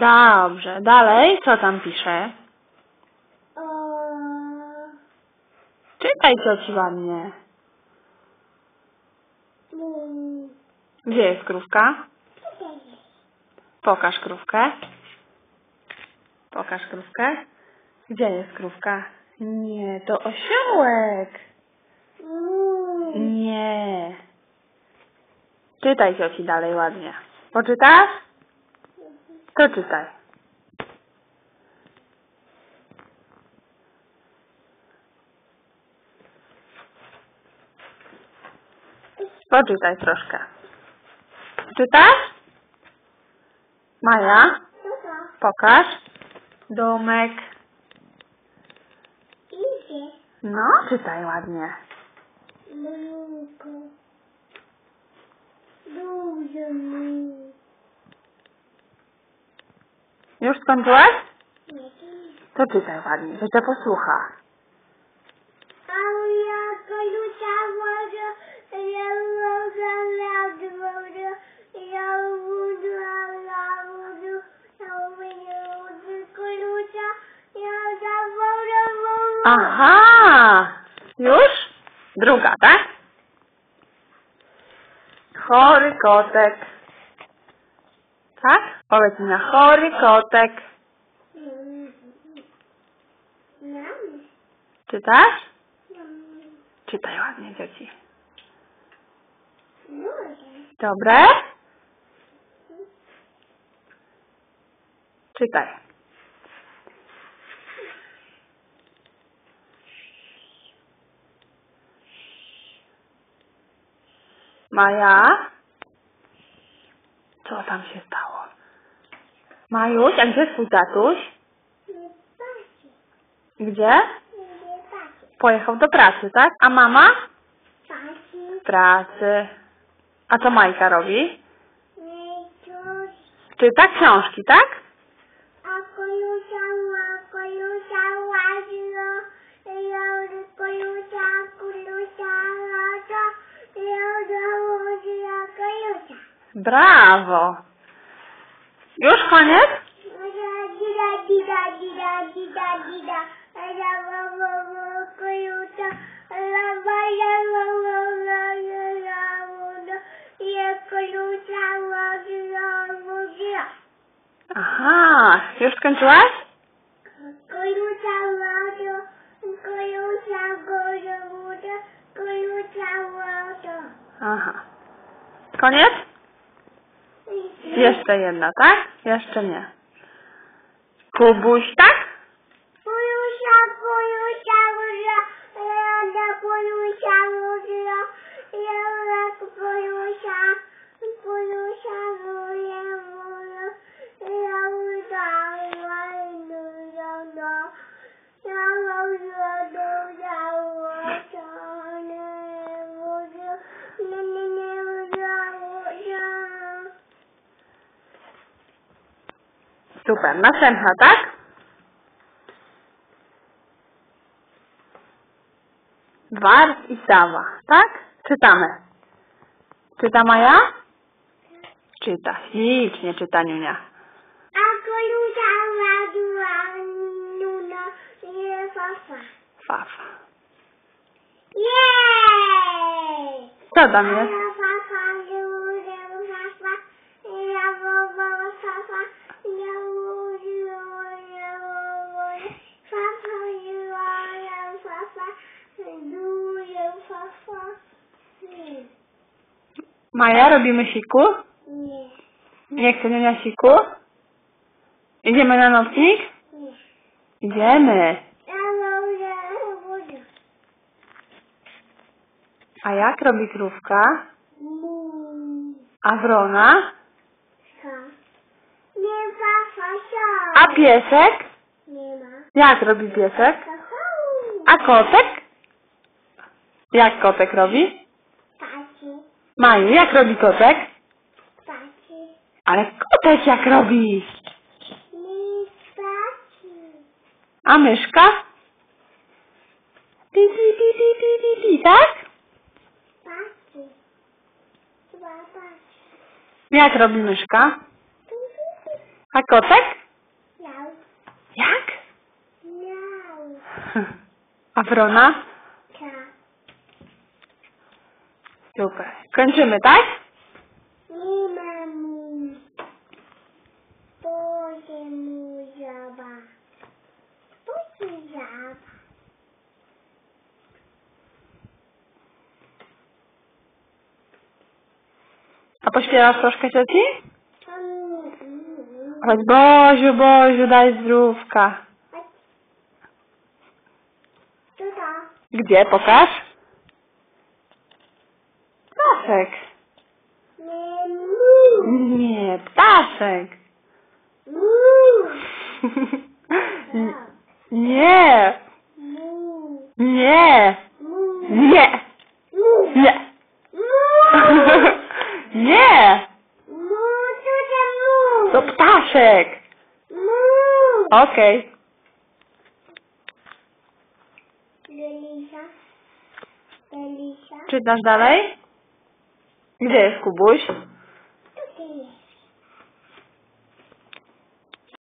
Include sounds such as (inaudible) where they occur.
Dobrze, dalej, co tam pisze? O, Czytaj cioci ładnie. mm, Gdzie jest krówka? Pokaż krówkę. Pokaż krówkę. Gdzie jest krówka? Nie, to osiołek. Mm, Nie. Czytaj cioci dalej ładnie. Poczytasz? To czytaj. Poczytaj troszkę. Czytasz? Maja, pokaż. Domek. No, czytaj ładnie. Dużo mleko. Już skończyłaś? Nie, to jest. To czytaj ładnie, że cię posłucha. A ja kolucia woda, ja woda, ja woda, ja woda, ja woda, ja woda, kolucia, ja za woda, woda. Aha! Już? Druga, tak? Chory kotek. Tak? Powiedz mi na chory kotek. Czytasz? Czytaj ładnie, dzieci. Dobre? Czytaj. Maja? Co tam się stało? Majuś, a gdzie twój tatuś? Gdzie? Pojechał do pracy, tak? A mama? W pracy. A co Majka robi? Czyta książki, tak? Kolucia, łaziła, łaziła. Aha, już skończyłaś? Aha. Koniec? Jeszcze jedna, tak? Jeszcze nie. Kubuś, tak? Woda, ja kolusia, woda, ja kolusia, kolusia, woda, woda, ja woda, woda, Super. Następna, tak? Wars i Sawa, tak? Czytamy. Czyta Maja? Czyta. Ślicznie czyta Niunia. Fafa. Jej! Co tam jest? Maja, robimy siku? nie, Nie chce Niunia siku? Idziemy na nocnik? nie. Idziemy. A jak robi krówka? A wrona? A piesek? Nie ma. Jak robi piesek? A kotek? Jak kotek robi? Maju, jak robi kotek? paci. Ale kotek jak robi? A myszka? Pi, pi, pi, pi, pi, pi, pi, tak? Jak robi myszka? A kotek? Miał. Jak? Miał. A wrona? Tak. Super. Kończymy, tak? Nie ma mu. Boże mu żaba. Boże żaba. A pośpiewasz troszkę cioci? Mm, Chodź, Boziu, Boziu, daj zdrówka. Gdzie? Pokaż. Ptaszek. Nie mu. Nie, ptaszek. N- (laughs) Nie, nie, nie, nie. (laughs) Nie, to ptaszek. Okej. Czytasz dalej? Gdzie jest Kubuś?